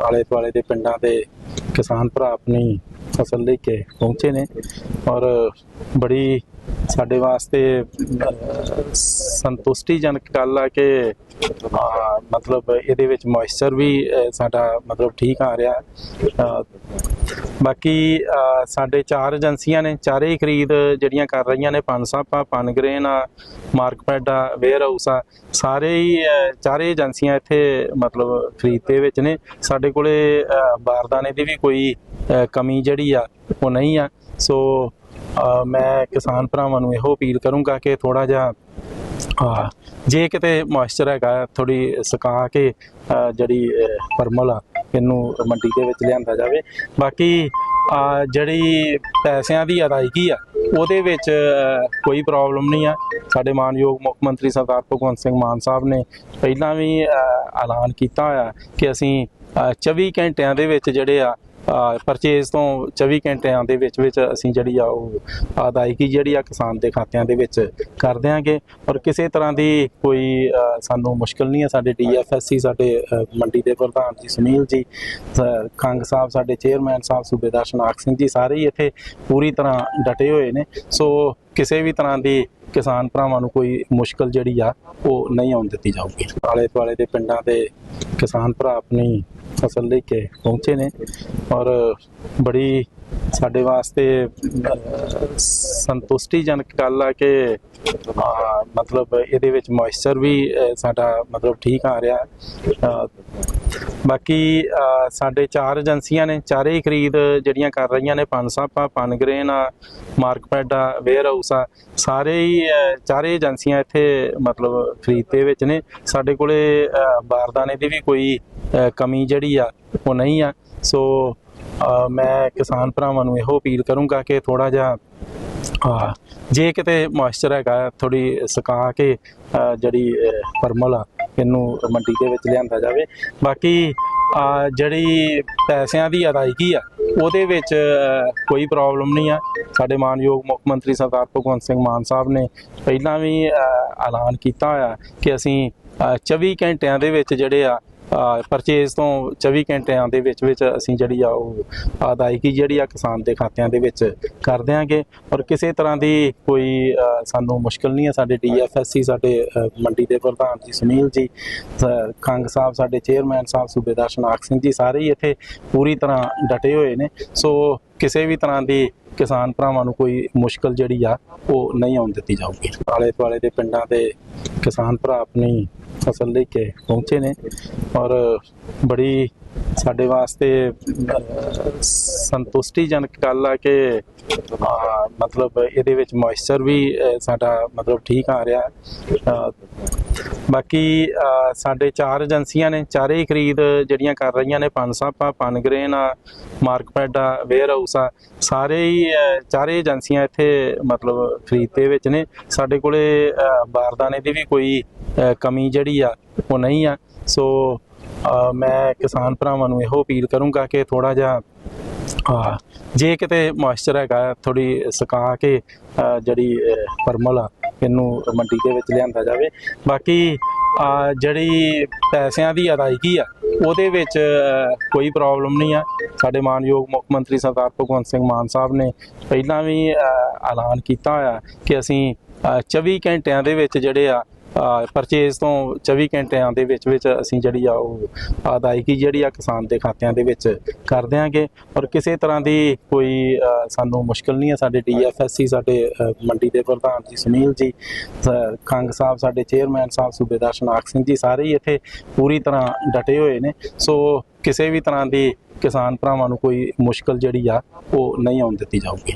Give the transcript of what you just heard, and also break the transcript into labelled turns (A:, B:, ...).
A: ਆਲੇ ਦੁਆਲੇ ਦੇ ਪਿੰਡਾਂ ਦੇ ਕਿਸਾਨ ਭਰਾ ਆਪਣੀ ਫਸਲ ਲੈ ਕੇ ਪਹੁੰਚੇ ਨੇ ਔਰ ਬੜੀ ਸਾਡੇ ਵਾਸਤੇ ਸੰਤੁਸ਼ਟੀਜਨਕ ਗੱਲ ਆ ਕਿ ਮਤਲਬ ਇਹਦੇ ਵਿੱਚ ਮੋਇਸਚਰ ਵੀ ਸਾਡਾ ਮਤਲਬ ਠੀਕ ਆ ਰਿਹਾ। ਬਾਕੀ ਸਾਡੇ ਚਾਰ ਏਜੰਸੀਆਂ ਨੇ ਚਾਰੇ ਹੀ ਖਰੀਦ ਜਿਹੜੀਆਂ ਕਰ ਰਹੀਆਂ ਨੇ ਪਨਸਾਪਾ ਪਨਗ੍ਰੇਨ ਆ ਮਾਰਕਪੈਡ ਆ ਵੇਅਰ ਹਾਊਸ ਆ ਸਾਰੇ ਹੀ ਚਾਰੇ ਏਜੰਸੀਆਂ ਇੱਥੇ ਮਤਲਬ ਖਰੀਦ ਦੇ ਵਿੱਚ ਨੇ। ਸਾਡੇ ਕੋਲੇ ਅਹ, ਬਾਰਦਾਨੇ ਦੀ ਵੀ ਕੋਈ ਕਮੀ ਜਿਹੜੀ ਆ ਉਹ ਨਹੀਂ ਆ। ਸੋ ਮੈਂ ਕਿਸਾਨ ਭਰਾਵਾਂ ਨੂੰ ਇਹੋ ਅਪੀਲ ਕਰੂੰਗਾ ਕਿ ਥੋੜਾ ਜਿਹਾ ਜੇ ਕਿਤੇ ਮੋਇਸਚਰ ਹੈਗਾ ਥੋੜੀ ਸੁਕਾ ਕੇ ਜਿਹੜੀ ਪਰਮਲ ਆ ਇਹਨੂੰ ਮੰਡੀ ਦੇ ਵਿੱਚ ਲਿਆਂਦਾ ਜਾਵੇ। ਬਾਕੀ ਜਿਹੜੀ ਪੈਸਿਆਂ ਦੀ ਅਦਾਇਗੀ ਆ ਉਹਦੇ ਵਿੱਚ ਕੋਈ ਪ੍ਰੋਬਲਮ ਨਹੀਂ ਆ। ਸਾਡੇ ਮਾਨਯੋਗ ਮੁੱਖ ਮੰਤਰੀ ਸਰਦਾਰ ਭਗਵੰਤ ਸਿੰਘ ਮਾਨ ਸਾਹਿਬ ਨੇ ਪਹਿਲਾਂ ਵੀ ਐਲਾਨ ਕੀਤਾ ਹੋਇਆ ਕਿ ਅਸੀਂ ਅਹ, 24 ਘੰਟਿਆਂ ਦੇ ਵਿੱਚ ਜਿਹੜੇ ਆ ਪਰਚੇਜ਼ ਤੋਂ 24 ਘੰਟਿਆਂ ਦੇ ਵਿੱਚ ਵਿੱਚ ਅਸੀਂ ਜਿਹੜੀ ਆ ਉਹ ਅਦਾਇਗੀ ਜਿਹੜੀ ਆ ਕਿਸਾਨ ਦੇ ਖਾਤਿਆਂ ਦੇ ਵਿੱਚ ਕਰ ਦਿਆਂਗੇ ਔਰ ਕਿਸੇ ਤਰ੍ਹਾਂ ਦੀ ਕੋਈ ਸਾਨੂੰ ਮੁਸ਼ਕਲ ਨਹੀਂ ਹੈ ਸਾਡੇ ਡੀਐਫਐਸਸੀ ਸਾਡੇ ਮੰਡੀ ਦੇ ਪ੍ਰਧਾਨ ਜੀ ਸੁਨੀਲ ਜੀ ਖੰਗ ਸਾਹਿਬ, ਸਾਡੇ ਚੇਅਰਮੈਨ ਸਾਹਿਬ ਸੂਬੇਦਾਰ ਸ਼ਨਾਖ ਸਿੰਘ ਜੀ, ਸਾਰੇ ਹੀ ਇੱਥੇ ਪੂਰੀ ਤਰ੍ਹਾਂ ਡਟੇ ਹੋਏ ਨੇ। ਸੋ ਕਿਸੇ ਵੀ ਤਰ੍ਹਾਂ ਦੀ ਕਿਸਾਨ ਭਰਾਵਾਂ ਨੂੰ ਕੋਈ ਮੁਸ਼ਕਲ ਜਿਹੜੀ ਆ, ਉਹ ਨਹੀਂ ਆਉਣ ਦਿੱਤੀ ਜਾਊਗੀ। ਆਲੇ ਦੁਆਲੇ ਦੇ ਪਿੰਡਾਂ ਦੇ ਕਿਸਾਨ ਭਰਾ ਆਪਣੀ ਫਸਲ ਲੈ ਕੇ ਪਹੁੰਚੇ ਨੇ ਔਰ ਬੜੀ ਸਾਡੇ ਵਾਸਤੇ ਸੰਤੁਸ਼ਟੀਜਨਕ ਗੱਲ ਆ ਕਿ ਮਤਲਬ ਇਹਦੇ ਵਿੱਚ ਮੋਇਸਚਰ ਵੀ ਸਾਡਾ ਮਤਲਬ ਠੀਕ ਆ ਰਿਹਾ। ਬਾਕੀ ਸਾਡੇ ਚਾਰ ਏਜੰਸੀਆਂ ਨੇ ਚਾਰੇ ਹੀ ਖਰੀਦ ਜਿਹੜੀਆਂ ਕਰ ਰਹੀਆਂ ਨੇ ਪਨਸਾਪਾ ਪਨਗ੍ਰੇਨ ਆ ਮਾਰਕਪੈਡ ਆ ਵੇਅਰ ਹਾਊਸ ਆ ਸਾਰੇ ਹੀ ਚਾਰੇ ਏਜੰਸੀਆਂ ਇੱਥੇ ਮਤਲਬ ਖਰੀਦ ਦੇ ਵਿੱਚ ਨੇ। ਸਾਡੇ ਕੋਲੇ ਅਹ, ਬਾਰਦਾਨੇ ਦੀ ਵੀ ਕੋਈ ਕਮੀ ਜਿਹੜੀ ਆ ਉਹ ਨਹੀਂ ਆ। ਸੋ ਮੈਂ ਕਿਸਾਨ ਭਰਾਵਾਂ ਨੂੰ ਇਹੋ ਅਪੀਲ ਕਰੂੰਗਾ ਕਿ ਥੋੜਾ ਜਿਹਾ ਜੇ ਕਿਤੇ ਮੋਇਸਚਰ ਹੈਗਾ ਥੋੜੀ ਸੁਕਾ ਕੇ ਜਿਹੜੀ ਪਰਮਲ ਆ ਇਹਨੂੰ ਮੰਡੀ ਦੇ ਵਿੱਚ ਲਿਆਂਦਾ ਜਾਵੇ। ਬਾਕੀ ਜਿਹੜੀ ਪੈਸਿਆਂ ਦੀ ਅਦਾਇਗੀ ਆ ਉਹਦੇ ਵਿੱਚ ਕੋਈ ਪ੍ਰੋਬਲਮ ਨਹੀਂ ਆ। ਸਾਡੇ ਮਾਨਯੋਗ ਮੁੱਖ ਮੰਤਰੀ ਸਰਦਾਰ ਭਗਵੰਤ ਸਿੰਘ ਮਾਨ ਸਾਹਿਬ ਨੇ ਪਹਿਲਾਂ ਵੀ ਐਲਾਨ ਕੀਤਾ ਹੋਇਆ ਕਿ ਅਸੀਂ ਅਹ, 24 ਘੰਟਿਆਂ ਦੇ ਵਿੱਚ ਜਿਹੜੇ ਆ ਪਰਚੇਜ਼ ਤੋਂ 24 ਘੰਟਿਆਂ ਦੇ ਵਿੱਚ ਵਿੱਚ ਅਸੀਂ ਜਿਹੜੀ ਆ ਉਹ ਅਦਾਇਗੀ ਜਿਹੜੀ ਆ ਕਿਸਾਨ ਦੇ ਖਾਤਿਆਂ ਦੇ ਵਿੱਚ ਕਰ ਦਿਆਂਗੇ ਔਰ ਕਿਸੇ ਤਰ੍ਹਾਂ ਦੀ ਕੋਈ ਸਾਨੂੰ ਮੁਸ਼ਕਲ ਨਹੀਂ ਹੈ ਸਾਡੇ ਡੀਐਫਐਸਸੀ ਸਾਡੇ ਮੰਡੀ ਦੇ ਪ੍ਰਧਾਨ ਜੀ ਸੁਨੀਲ ਜੀ ਖੰਗ ਸਾਹਿਬ, ਸਾਡੇ ਚੇਅਰਮੈਨ ਸਾਹਿਬ ਸੂਬੇਦਾਰ ਸ਼ਨਾਖ ਸਿੰਘ ਜੀ ਸਾਰੇ ਹੀ ਇੱਥੇ ਪੂਰੀ ਤਰ੍ਹਾਂ ਡਟੇ ਹੋਏ ਨੇ। ਸੋ ਕਿਸੇ ਵੀ ਤਰ੍ਹਾਂ ਦੀ ਕਿਸਾਨ ਭਰਾਵਾਂ ਨੂੰ ਕੋਈ ਮੁਸ਼ਕਲ ਜਿਹੜੀ ਆ, ਉਹ ਨਹੀਂ ਆਉਣ ਦਿੱਤੀ ਜਾਊਗੀ। ਆਲੇ ਦੁਆਲੇ ਦੇ ਪਿੰਡਾਂ ਦੇ ਕਿਸਾਨ ਭਰਾ ਆਪਣੀ ਫਸਲ ਲੈ ਕੇ ਪਹੁੰਚੇ ਨੇ ਔਰ ਬੜੀ ਸਾਡੇ ਵਾਸਤੇ ਸੰਤੁਸ਼ਟੀਜਨਕ ਗੱਲ ਆ ਕਿ ਮਤਲਬ ਇਹਦੇ ਵਿੱਚ ਮੋਇਸਚਰ ਵੀ ਸਾਡਾ ਮਤਲਬ ਠੀਕ ਆ ਰਿਹਾ। ਬਾਕੀ ਸਾਡੇ ਚਾਰ ਏਜੰਸੀਆਂ ਨੇ ਚਾਰੇ ਹੀ ਖਰੀਦ ਜਿਹੜੀਆਂ ਕਰ ਰਹੀਆਂ ਨੇ ਪਨਸਾਪਾ ਪਨਗ੍ਰੇਨ ਆ ਮਾਰਕਪੈਡ ਆ ਵੇਅਰ ਹਾਊਸ ਆ ਸਾਰੇ ਹੀ ਚਾਰੇ ਏਜੰਸੀਆਂ ਇੱਥੇ ਮਤਲਬ ਖਰੀਦ ਦੇ ਵਿੱਚ ਨੇ। ਸਾਡੇ ਕੋਲੇ ਅਹ, ਬਾਰਦਾਨੇ ਦੀ ਵੀ ਕੋਈ ਕਮੀ ਜਿਹੜੀ ਆ ਉਹ ਨਹੀਂ ਆ। ਸੋ ਮੈਂ ਕਿਸਾਨ ਭਰਾਵਾਂ ਨੂੰ ਇਹੋ ਅਪੀਲ ਕਰੂੰਗਾ ਕਿ ਥੋੜਾ ਜਿਹਾ ਜੇ ਕਿਤੇ ਮੋਇਸਚਰ ਹੈਗਾ ਥੋੜੀ ਸੁਕਾ ਕੇ ਜਿਹੜੀ ਪਰਮਲ ਆ ਇਹਨੂੰ ਮੰਡੀ ਦੇ ਵਿੱਚ ਲਿਆਂਦਾ ਜਾਵੇ। ਬਾਕੀ ਜਿਹੜੀ ਪੈਸਿਆਂ ਦੀ ਅਦਾਇਗੀ ਆ ਉਹਦੇ ਵਿੱਚ ਕੋਈ ਪ੍ਰੋਬਲਮ ਨਹੀਂ ਆ। ਸਾਡੇ ਮਾਨਯੋਗ ਮੁੱਖ ਮੰਤਰੀ ਸਰਦਾਰ ਭਗਵੰਤ ਸਿੰਘ ਮਾਨ ਸਾਹਿਬ ਨੇ ਪਹਿਲਾਂ ਵੀ ਐਲਾਨ ਕੀਤਾ ਹੋਇਆ ਕਿ ਅਸੀਂ ਅਹ, 24 ਘੰਟਿਆਂ ਦੇ ਵਿੱਚ ਜਿਹੜੇ ਆ ਪਰਚੇਜ਼ ਤੋਂ 24 ਘੰਟਿਆਂ ਦੇ ਵਿੱਚ ਵਿੱਚ ਅਸੀਂ ਜਿਹੜੀ ਆ ਉਹ ਅਦਾਇਗੀ ਜਿਹੜੀ ਆ ਕਿਸਾਨ ਦੇ ਖਾਤਿਆਂ ਦੇ ਵਿੱਚ ਕਰ ਦਿਆਂਗੇ ਔਰ ਕਿਸੇ ਤਰ੍ਹਾਂ ਦੀ ਕੋਈ ਸਾਨੂੰ ਮੁਸ਼ਕਲ ਨਹੀਂ ਹੈ ਸਾਡੇ ਡੀਐਫਐਸਸੀ ਸਾਡੇ ਮੰਡੀ ਦੇ ਪ੍ਰਧਾਨ ਜੀ ਸੁਨੀਲ ਜੀ ਅਹ, ਖੰਗ ਸਾਹਿਬ ਸਾਡੇ ਚੇਅਰਮੈਨ ਸਾਹਿਬ ਸੂਬੇਦਾਰ ਸ਼ਨਾਖ ਸਿੰਘ ਜੀ ਸਾਰੇ ਹੀ ਇੱਥੇ ਪੂਰੀ ਤਰ੍ਹਾਂ ਡਟੇ ਹੋਏ ਨੇ। ਸੋ ਕਿਸੇ ਵੀ ਤਰ੍ਹਾਂ ਦੀ ਕਿਸਾਨ ਭਰਾਵਾਂ ਨੂੰ ਕੋਈ ਮੁਸ਼ਕਲ ਜਿਹੜੀ ਆ ਉਹ ਨਹੀਂ ਆਉਣ ਦਿੱਤੀ ਜਾਊਗੀ।